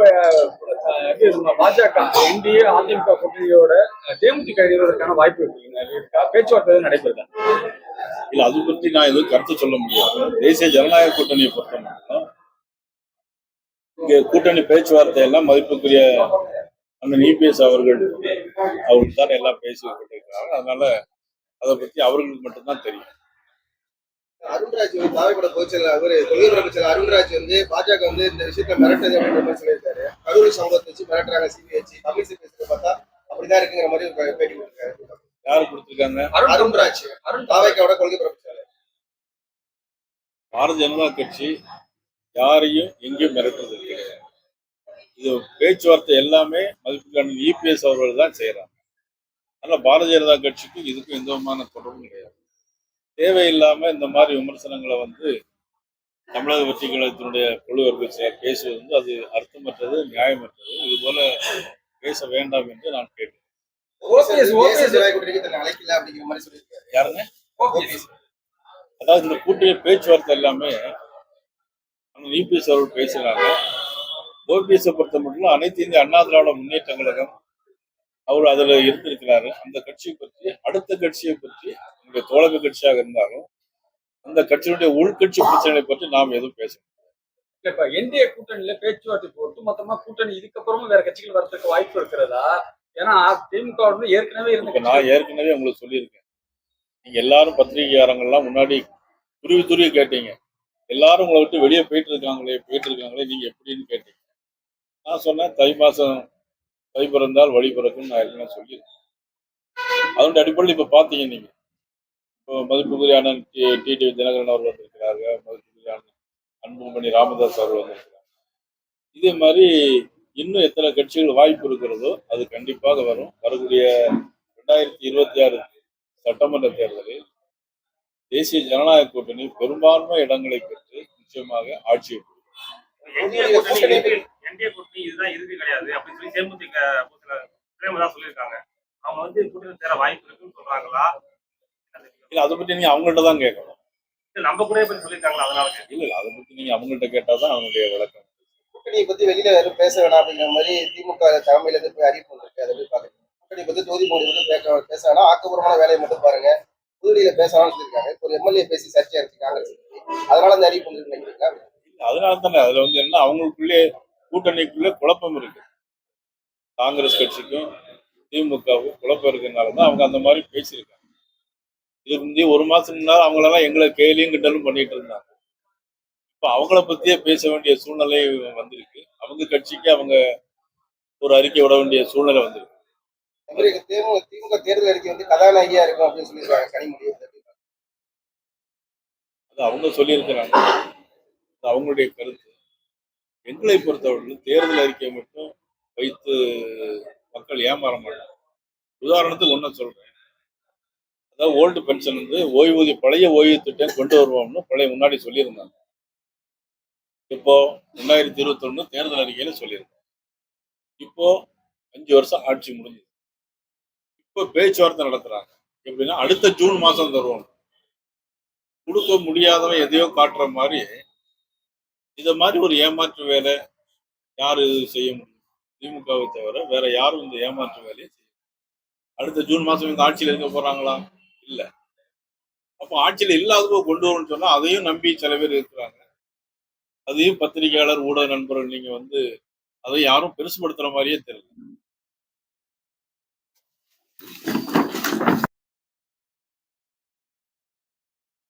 இப்ப பாஜக என்டிஏ அதிமுக கூட்டணியோட தேமுதிக இணைவதற்கான வாய்ப்பு இருக்கா. பேச்சுவார்த்தை எதுவும் நடைபெறுதா இல்ல அது பற்றி நான் எதுவும் கருத்து சொல்ல முடியாது. தேசிய ஜனநாயக கூட்டணியை பொறுத்த மட்டும் இங்க கூட்டணி பேச்சுவார்த்தை எல்லாம் மதிப்புக்குரிய அந்த இபிஎஸ் அவர்கள் அவர்கள் தான் எல்லாம் பேசி கொண்டிருக்கிறாங்க அதனால அதை பத்தி அவர்களுக்கு மட்டும்தான் தெரியும். அருண்ராஜ் தாவைப்பட பொதுச்செயலர் அவரு தொழில் அமைச்சர் அருண்ராஜ் வந்து பாஜக வந்து இந்த விஷயத்துல மிரட்டது அப்படின்ற மாதிரி சொல்லியிருக்காரு. கரூர் சம்பவத்தை வச்சு மிரட்டுறாங்க சிபிஐ தமிழிசை பேசுறத பார்த்தா அப்படிதான் இருக்குங்கிற மாதிரி ஒரு பேட்டி கொடுத்தாரு யாரு கொடுத்திருக்காங்க? அருண்ராஜ் அருண் தாவைக்காவோட கொள்கை பரப்புச்சாரு பாரதிய ஜனதா கட்சி யாரையும் எங்கேயும் மிரட்டுறது கிடையாது. இது பேச்சுவார்த்தை எல்லாமே மதிப்புக்கான இபிஎஸ் அவர்கள் தான் செய்யறாங்க. அதனால பாரதிய ஜனதா கட்சிக்கும் இதுக்கும் எந்த விதமான தொடர்பும் கிடையாது. தேவையில்லாம இந்த மாதிரி விமர்சனங்களை வந்து தமிழக வெற்றி கழகத்தினுடைய குழுவர்கள் சிலர் பேசுவது வந்து அது அர்த்தமற்றது நியாயமற்றது. இது போல பேச வேண்டாம் என்று நான் கேட்டேன் யாருங்க? ஓபிஎஸ். அதாவது இந்த கூட்டணி பேச்சுவார்த்தை எல்லாமே இபிஎஸ் அவர்கள் பேசுறாங்க. ஓபிஎஸ் பொறுத்த மட்டும் அனைத்து இந்திய அண்ணா திராவிட முன்னேற்ற கழகம் அவர் அதுல இருந்திருக்கிறாரு. அந்த கட்சியை பற்றி அடுத்த கட்சியை பற்றி நம்முடைய தோழமை கட்சியாக இருந்தாலும் அந்த கட்சியினுடைய உள்கட்சி பிரச்சனைகளை பற்றி நாம் எதுவும் பேச முடியாது. இல்ல இப்ப என்டிஏ கூட்டணியில பேச்சுவார்த்தை ஒட்டு மொத்தமா கூட்டணி இதுக்கப்புறமும் வேற கட்சிகள் வரதுக்கு வாய்ப்பு இருக்கிறதா? ஏன்னா திமுக ஏற்கனவே கட்சி நான் ஏற்கனவே உங்களுக்கு சொல்லியிருக்கேன். நீங்க எல்லாரும் பத்திரிகையாளங்கள்லாம் முன்னாடி துருவி துருவி கேட்டீங்க. எல்லாரும் உங்களை விட்டு வெளியே போயிட்டு இருக்காங்களே போயிட்டு இருக்காங்களே நீங்க எப்படின்னு கேட்டீங்க. நான் சொன்னேன் தை மாசம் தை பிறந்தால் வழி பிறக்கும் நான் ஏற்கனவே சொல்லியிருக்கேன். அதனுடைய அடிப்படையில் இப்ப பாத்தீங்க நீங்க. மதிப்புக்குரிய அண்ணன் டி டிடிவி தினகரன் அவர்கள் வந்திருக்கிறாங்க அண்ணன் அன்புமணி ராமதாஸ் அவர்கள் வந்திருக்கிறாங்க இதே மாதிரி இன்னும் எத்தனை கட்சிகள் வாய்ப்பு இருக்கிறதோ அது கண்டிப்பாக வரும். வரக்கூடிய ரெண்டாயிரத்தி இருபத்தி ஆறு சட்டமன்ற தேர்தலில் தேசிய ஜனநாயக கூட்டணி பெரும்பான்மை இடங்களை பெற்று நிச்சயமாக ஆட்சியை கிடையாது. அப்படின்னு சொல்லி சொல்லியிருக்காங்க. அவங்க வந்து கூட்டணி சேர வாய்ப்பு இருக்குன்னு சொல்றாங்களா? இல்ல அதை பத்தி நீங்க அவங்கள்ட்ட தான் கேட்கணும் நம்ம கூட பத்தி சொல்லியிருக்காங்களா? அதனால. இல்ல இல்ல அதை பத்தி நீங்க அவங்கள்ட்ட கேட்டாதான் அவங்களுடைய விளக்கம். கூட்டணியை பத்தி வெளியில யாரும் பேச வேணாம் அப்படிங்கிற மாதிரி திமுக தலைமையில இருந்து போய் அறிவிப்பு வந்திருக்கு. அதை போய் பாருங்க கூட்டணி பத்தி தொகுதி மோடி வந்து பேச பேச வேணாம். ஆக்கப்பூர்வமான வேலையை மட்டும் பாருங்க. புதுடியில பேசலாம்னு சொல்லியிருக்காங்க. இப்போ ஒரு எம்எல்ஏ பேசி சர்ச்சையா இருக்கு காங்கிரஸ். அதனால அந்த அறிவிப்பு வந்து நினைக்கிறீங்களா? இல்ல, அதனால தானே. அதுல வந்து என்ன அவங்களுக்குள்ளே கூட்டணிக்குள்ளே குழப்பம் இருக்கு. காங்கிரஸ் கட்சிக்கும் திமுகவுக்கும் குழப்பம் இருக்கிறதுனால தான் அவங்க அந்த மாதிரி பேசியிருக்காங்க. இதுக்கு முந்தைய ஒரு மாசம் முன்னாடி அவங்களெல்லாம் எங்களை கேலியும் கிண்டலும் பண்ணிட்டு இருந்தாங்க. இப்ப அவங்கள பத்தியே பேச வேண்டிய சூழ்நிலை வந்திருக்கு. அவங்க கட்சிக்கு அவங்க ஒரு அறிக்கை விட வேண்டிய சூழ்நிலை வந்திருக்கு. திமுக தேர்தல் அறிக்கை வந்து கதாநாயகியா இருக்கும் அப்படின்னு சொல்லியிருக்காங்க கனிமொழி அது அவங்க சொல்லியிருக்கிறாங்க. அது அவங்களுடைய கருத்து. எங்களை பொறுத்தவரையில் தேர்தல் அறிக்கையை மட்டும் வைத்து மக்கள் ஏமாற மாட்டாங்க. உதாரணத்துக்கு ஒன்றை சொல்றேன். அதாவது ஓல்டு பென்ஷன் வந்து ஓய்வூதிய பழைய ஓய்வு திட்டம் கொண்டு வருவோம்னு பழைய முன்னாடி சொல்லியிருந்தாங்க. இப்போ ரெண்டாயிரத்தி இருபத்தொன்னு தேர்தல் அறிக்கையில சொல்லியிருந்தாங்க. இப்போ அஞ்சு வருஷம் ஆட்சி முடிஞ்சது. இப்போ பேச்சுவார்த்தை நடத்துறாங்க. எப்படின்னா அடுத்த ஜூன் மாசம் தருவோம். கொடுக்க முடியாதவன் எதையோ காட்டுற மாதிரி இதை மாதிரி ஒரு ஏமாற்று வேலை யாரு செய்ய முடியும்? திமுகவை தவிர வேற யாரும் இந்த ஏமாற்று வேலையை செய்ய அடுத்த ஜூன் மாதம் இந்த ஆட்சியில் இருக்க போகிறாங்களா இல்லை. அப்போ ஆட்சியில் இல்லாதவங்க கொண்டு வரும்னு சொன்னா அதையும் நம்பி சில பேர் இருக்கிறாங்க. அதையும் பத்திரிகையாளர் ஊடக நண்பர்கள் நீங்க வந்து அதை யாரும் பெருசுபடுத்துகிற மாதிரியே தெரியல.